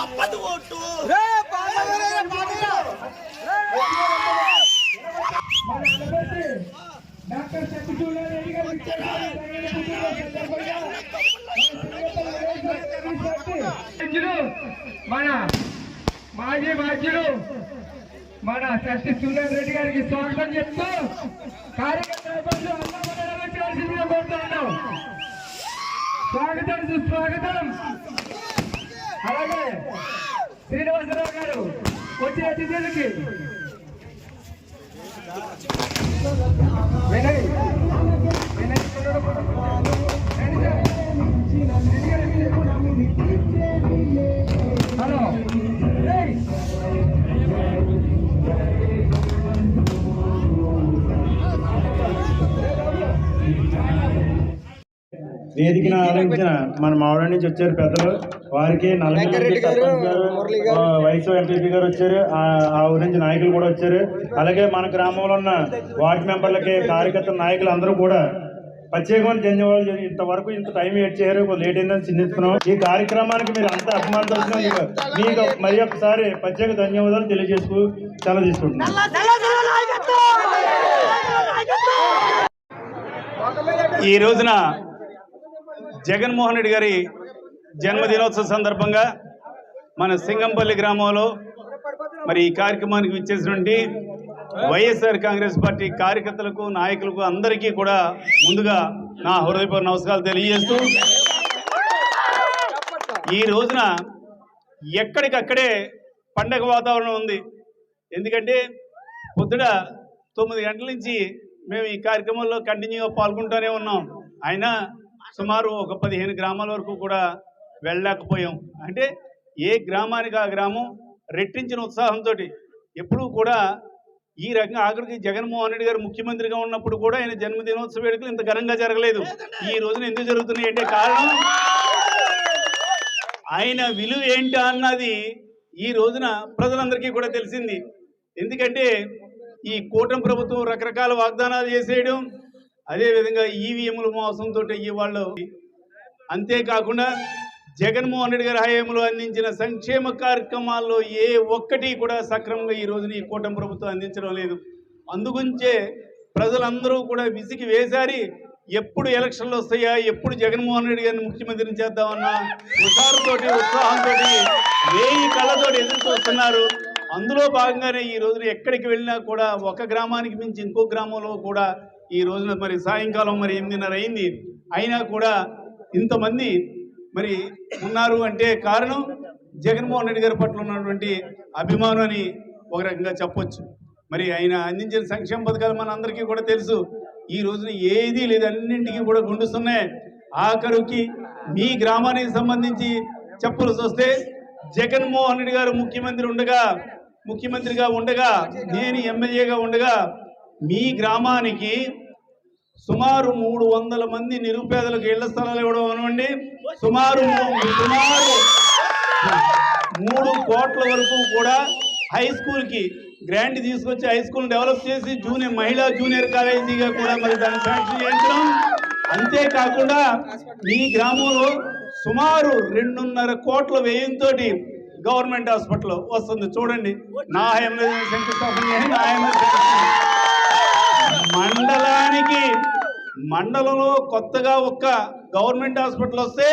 తప్పదు vote. Doctor సత్యచూడ Reddy గారు. మన మాజీ బాధ్యులు మన సత్య సురేష్ రెడ్డి గారికి స్వాగతం చెప్తూ కార్యకర్తలు అన్నవరాల్సిందిగా కోరుతా ఉన్నాం. స్వాగతం సుస్వాగతం. అలాగే శ్రీనివాసరావు గారు వచ్చిన అతిథులకి వినయ్ వినయ్ వేదికను ఆలోచించిన మన మావిడ నుంచి వచ్చారు పెద్దలు. వారికి సర్పంచ్ గారు ఎంపీపీ గారు వచ్చారు. ఆ ఊరి నుంచి నాయకులు కూడా వచ్చారు. అలాగే మన గ్రామంలో ఉన్న వార్డు మెంబర్లకి కార్యకర్త నాయకులు అందరూ కూడా ప్రత్యేకమైన ధన్యవాదాలు ఇంతవరకు ఇంత టైం వెయిట్ చేయరు లేట్ అయిందని చింతిస్తున్నాం. ఈ కార్యక్రమానికి మీరు అంత అభిమానులు మీకు మరి ఒకసారి ప్రత్యేక ధన్యవాదాలు తెలియజేసుకు సెలవు తీసుకుంటున్నాం. ఈ రోజున జగన్మోహన్ రెడ్డి గారి జన్మదినోత్సవ సందర్భంగా మన సింగంపల్లి గ్రామంలో మరి ఈ కార్యక్రమానికి విచ్చేసినటువంటి వైఎస్ఆర్ కాంగ్రెస్ పార్టీ కార్యకర్తలకు నాయకులకు అందరికీ కూడా ముందుగా నా హృదయపూర్వ నమస్కారాలు తెలియజేస్తూ ఈ రోజున ఎక్కడికక్కడే పండగ వాతావరణం ఉంది. ఎందుకంటే పొద్దున తొమ్మిది గంటల నుంచి మేము ఈ కార్యక్రమంలో కంటిన్యూగా పాల్గొంటూనే ఉన్నాం. అయినా సుమారు ఒక పదిహేను గ్రామాల వరకు కూడా వెళ్ళలేకపోయాం. అంటే ఏ గ్రామానికి ఆ గ్రామం రెట్టించిన ఉత్సాహంతో ఎప్పుడూ కూడా ఈ రకంగా ఆఖరికి జగన్మోహన్ రెడ్డి గారు ముఖ్యమంత్రిగా ఉన్నప్పుడు కూడా ఆయన జన్మదినోత్సవ వేడుకలు ఇంత ఘనంగా జరగలేదు. ఈ రోజున ఎందుకు జరుగుతున్నాయి అంటే కారణం ఆయన విలువ ఏంటి అన్నది ఈ రోజున ప్రజలందరికీ కూడా తెలిసింది. ఎందుకంటే ఈ కూటమి ప్రభుత్వం రకరకాల వాగ్దానాలు చేసేయడం అదేవిధంగా ఈవీఎంల మోసంతో వాళ్ళు అంతేకాకుండా జగన్మోహన్ రెడ్డి గారి హయాంలో అందించిన సంక్షేమ కార్యక్రమాల్లో ఏ ఒక్కటి కూడా సక్రమంగా ఈ రోజున ఈ కూటమి ప్రభుత్వం అందించడం లేదు. అందుగురించే ప్రజలందరూ కూడా విసిగి వేశారి ఎప్పుడు ఎలక్షన్లు వస్తాయా ఎప్పుడు జగన్మోహన్ రెడ్డి గారిని ముఖ్యమంత్రిని చేద్దామన్న హుషారుతోటి ఉత్సాహంతో వేయి కళ్ళతో ఎదురు చూస్తున్నారు. అందులో భాగంగానే ఈ రోజున ఎక్కడికి వెళ్ళినా కూడా ఒక గ్రామానికి మించి ఇంకో గ్రామంలో కూడా ఈ రోజున మరి సాయంకాలం మరి ఎనిమిదిన్నర అయింది. అయినా కూడా ఇంతమంది మరి ఉన్నారు అంటే కారణం జగన్మోహన్ రెడ్డి గారి పట్ల ఉన్నటువంటి అభిమానం అని ఒక రకంగా చెప్పొచ్చు. మరి ఆయన అందించిన సంక్షేమ పథకాలు మన అందరికీ కూడా తెలుసు. ఈ రోజున ఏదీ లేదు. అన్నింటికి కూడా గుండుస్తున్నాయి ఆఖరుకి మీ గ్రామానికి సంబంధించి చెప్పవలసి వస్తే జగన్మోహన్ రెడ్డి గారు ముఖ్యమంత్రి ఉండగా ముఖ్యమంత్రిగా ఉండగా నేను ఎమ్మెల్యేగా ఉండగా మీ గ్రామానికి సుమారు మూడు వందల మంది నిరుపేదలకు ఇళ్ళ స్థలాలు ఇవ్వడం అనండి సుమారు సుమారు మూడు కోట్ల వరకు కూడా హై స్కూల్కి గ్రాంట్ తీసుకొచ్చి హై స్కూల్ డెవలప్ చేసి జూనియర్ మహిళా జూనియర్ కాలేజీగా కూడా మరి దాన్ని శాంక్షన్ చేయించడం. అంతేకాకుండా మీ గ్రామంలో సుమారు రెండున్నర కోట్ల వ్యయంతో గవర్నమెంట్ హాస్పిటల్ వస్తుంది. చూడండి. నా హయాంలో శంకుస్థాపన నా హయాంలో శంకుస్థాపన మండలానికి మండలంలో కొత్తగా ఒక్క గవర్నమెంట్ హాస్పిటల్ వస్తే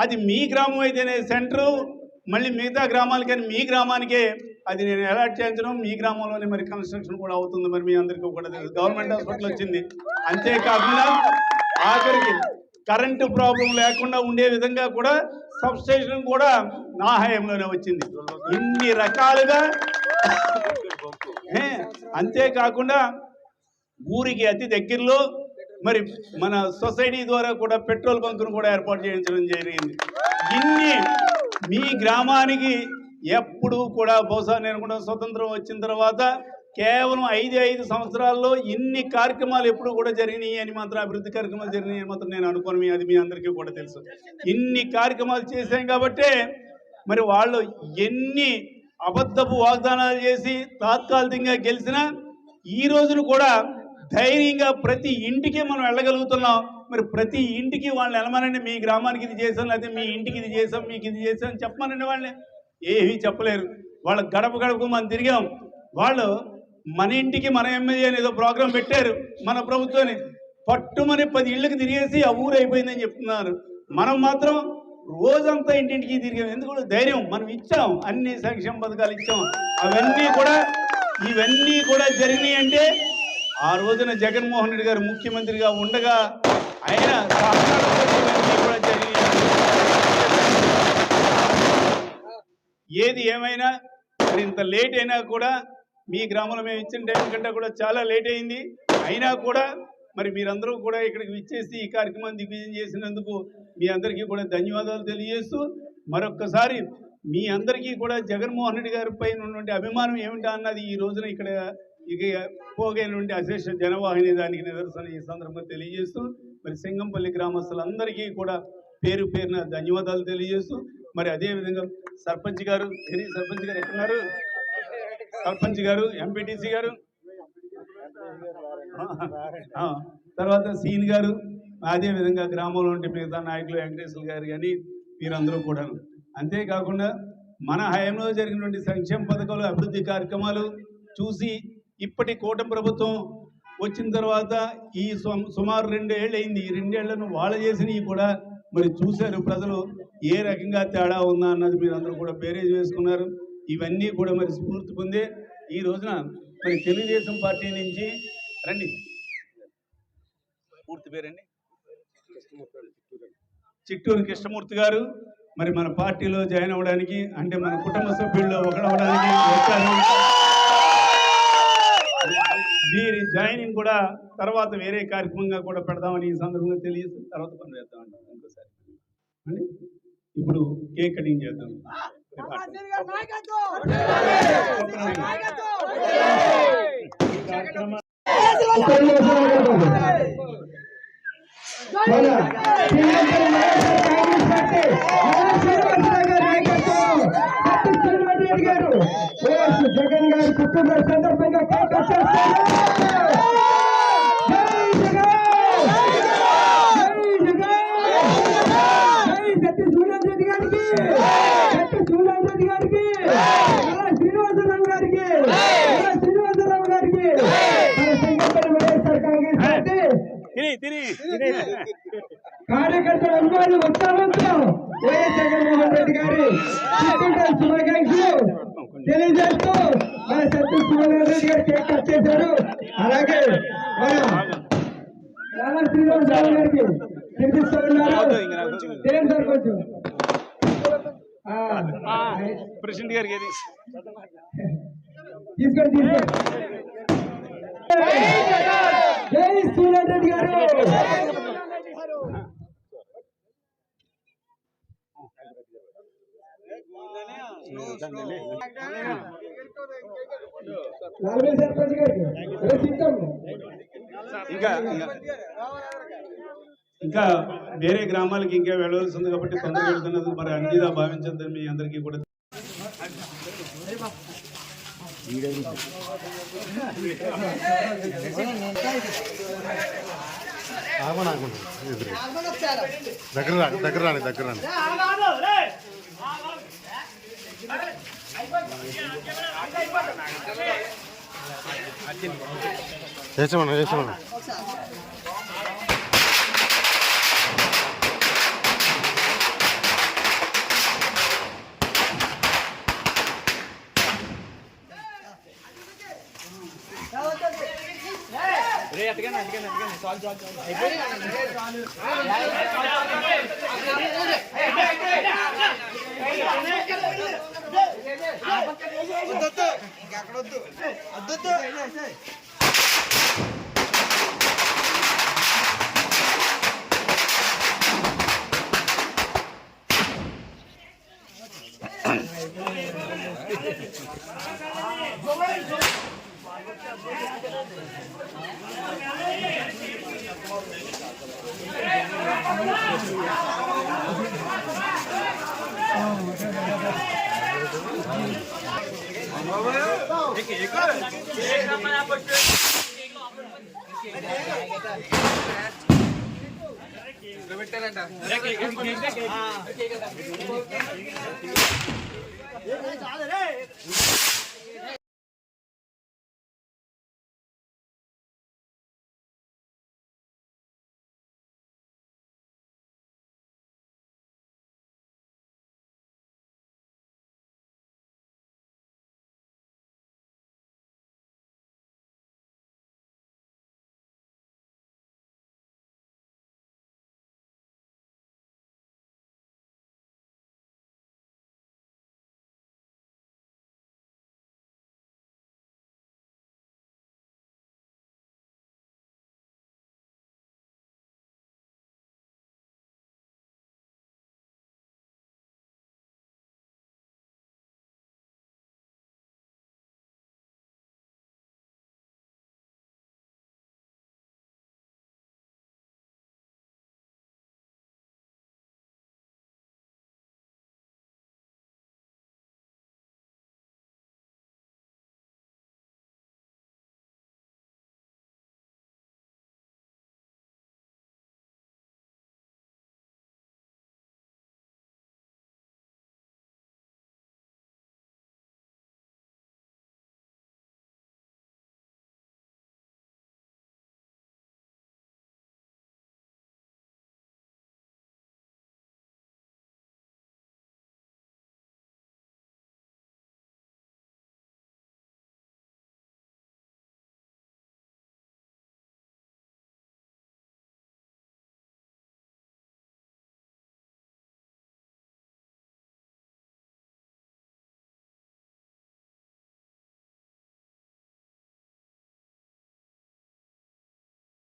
అది మీ గ్రామం అయితేనే సెంటరు మళ్ళీ మిగతా గ్రామాలకని మీ గ్రామానికే అది నేను అలాట్ చేయించడం మీ గ్రామంలోనే మరి కన్స్ట్రక్షన్ కూడా అవుతుంది మరి మీ అందరికీ కూడా తెలుసు. గవర్నమెంట్ హాస్పిటల్ వచ్చింది. అంతేకాకుండా ఆఖరికి కరెంటు ప్రాబ్లం లేకుండా ఉండే విధంగా కూడా సబ్ స్టేషన్ కూడా నా హయాంలోనే వచ్చింది. ఇన్ని రకాలుగా అంతేకాకుండా ఊరికి అతి దగ్గరలో మరి మన సొసైటీ ద్వారా కూడా పెట్రోల్ బంకును కూడా ఏర్పాటు చేయించడం జరిగింది. ఇన్ని మీ గ్రామానికి ఎప్పుడు కూడా బహుశా నేను కూడా స్వతంత్రం వచ్చిన తర్వాత కేవలం ఐదు ఐదు సంవత్సరాల్లో ఇన్ని కార్యక్రమాలు ఎప్పుడు కూడా జరిగినాయి అని మాత్రం అభివృద్ధి కార్యక్రమాలు జరిగినాయి మాత్రం నేను అనుకోను. అది మీ అందరికీ కూడా తెలుసు. ఇన్ని కార్యక్రమాలు చేశాం కాబట్టే మరి వాళ్ళు ఎన్ని అబద్ధపు వాగ్దానాలు చేసి తాత్కాలికంగా గెలిచినా ఈ రోజును కూడా ధైర్యంగా ప్రతి ఇంటికి మనం వెళ్ళగలుగుతున్నాం. మరి ప్రతి ఇంటికి వాళ్ళు వెళ్ళమనండి. మీ గ్రామానికి ఇది చేసాం లేకపోతే మీ ఇంటికి ఇది చేసాం మీకు ఇది చేసాం చెప్పమనండి వాళ్ళని. ఏమీ చెప్పలేరు. వాళ్ళ గడప గడపకు మనం తిరిగాం. వాళ్ళు మన ఇంటికి మన ఎమ్మెల్యే అని ఏదో ప్రోగ్రాం పెట్టారు మన ప్రభుత్వాన్ని. పట్టుమని పది ఇళ్ళకి తిరిగేసి ఆ ఊరు అయిపోయిందని చెప్తున్నారు. మనం మాత్రం రోజంతా ఇంటింటికి తిరిగాం. ఎందుకంటే ధైర్యం. మనం ఇచ్చాం. అన్ని సంక్షేమ పథకాలు ఇచ్చాం. అవన్నీ కూడా ఇవన్నీ కూడా జరిగినాయి అంటే ఆ రోజున జగన్మోహన్ రెడ్డి గారు ముఖ్యమంత్రిగా ఉండగా ఆయన కూడా ఏది ఏమైనా మరి ఇంత లేట్ అయినా కూడా మీ గ్రామంలో మేము ఇచ్చిన టైం కంటే కూడా చాలా లేట్ అయింది. అయినా కూడా మరి మీరందరూ కూడా ఇక్కడికి విచ్చేసి ఈ కార్యక్రమాన్ని దిగ్విజయం చేసినందుకు మీ అందరికీ కూడా ధన్యవాదాలు తెలియజేస్తూ మరొక్కసారి మీ అందరికీ కూడా జగన్మోహన్ రెడ్డి గారి పైన ఉన్నటువంటి అభిమానం ఏమిటా అన్నది ఈ రోజున ఇక్కడ ఇక పోగైనటువంటి అశేష జనవాహిని దానికి నిదర్శనం ఈ సందర్భంగా తెలియజేస్తూ మరి సింగంపల్లి గ్రామస్తులందరికీ కూడా పేరు పేరున ధన్యవాదాలు తెలియజేస్తూ మరి అదేవిధంగా సర్పంచ్ గారు ఏది సర్పంచ్ గారు ఎక్కడున్నారు సర్పంచ్ గారు ఎంపీటీసీ గారు? తర్వాత సీన్ గారు అదే విధంగా గ్రామంలో ఉండే మిగతా నాయకులు వెంకటేశ్వర గారు కానీ వీరందరూ కూడాను. అంతేకాకుండా మన హయాంలో జరిగినటువంటి సంక్షేమ పథకాలు అభివృద్ధి కార్యక్రమాలు చూసి ఇప్పటి కూటమి ప్రభుత్వం వచ్చిన తర్వాత ఈ సుమారు రెండేళ్ళు అయింది ఈ రెండేళ్ళను వాళ్ళు చేసినవి కూడా మరి చూశారు ప్రజలు. ఏ రకంగా తేడా ఉందా అన్నది మీరు అందరూ కూడా బేరేజ్ వేసుకున్నారు. ఇవన్నీ కూడా మరి స్ఫూర్తి పొందే ఈ రోజున మరి తెలుగుదేశం పార్టీ నుంచి రండి. పూర్తి పేరండి? చిట్టూరు కృష్ణమూర్తి గారు మరి మన పార్టీలో జాయిన్ అవ్వడానికి అంటే మన కుటుంబ సభ్యుల్లో ఒకడవడానికి వచ్చారు వీరి జాయినింగ్ కూడా తర్వాత వేరే కార్యక్రమంగా కూడా పెడదామని ఈ సందర్భంగా తెలియదు తర్వాత పని చేద్దామండి ఇంకోసారి అండి? ఇప్పుడు కేక్ కటింగ్ చేద్దాం జగన్ గారు కుటుంబ జగన్ సందర్భంగా కేక్ కట్ చేస్తారు. జై జగన్! జై జగన్! జై సత్య శ్రీనివాస్ రెడ్డి గారికి సత్య శ్రీనివాస్ రెడ్డి గారికి మన శ్రీనివాసరావు గారికి మన శ్రీనివాసరావు గారికి మన సింగపల్లి వైఎస్ఆర్ కాంగ్రెస్ పార్టీ తిని తిని కార్యకర్తల అభిమానులు ఉత్సాహంతో వైఎస్ జగన్మోహన్ రెడ్డి గారి పుట్టినరోజు శుభాకాంక్షలు తెలియజేస్తూ మన సత్య సుమోహన్ రెడ్డి గారు కేక్ కట్ చేశారు అలాగే మన రానా శ్రీనివాసరావు గారికి తినిపిస్తూ ఉన్నారు దేని సార్ కొంచెం ఆ, ప్రెసిడెంట్ గారికి ఏది తీసుకోండి తీసుకోండి జై శ్రీనాథ్ రెడ్డి గారు నలభై సర్పంచ్ గారికి రేపు ఇస్తాము. ఇంకా ఇంకా- ఇంకా వేరే గ్రామాలకి ఇంకా వెళ్ళవలసి ఉంది కాబట్టి తొందరగా వెళ్తున్నది మరి అన్నిదా భావించద్దని మీ అందరికీ కూడా దగ్గర రా దగ్గర రాని దగ్గర రాని చేసామన్నా చేసామన్నా రే అటుగానే అటుగానే ఇంకెక్కడొద్దు Vamos, vamos. పెట్టారంట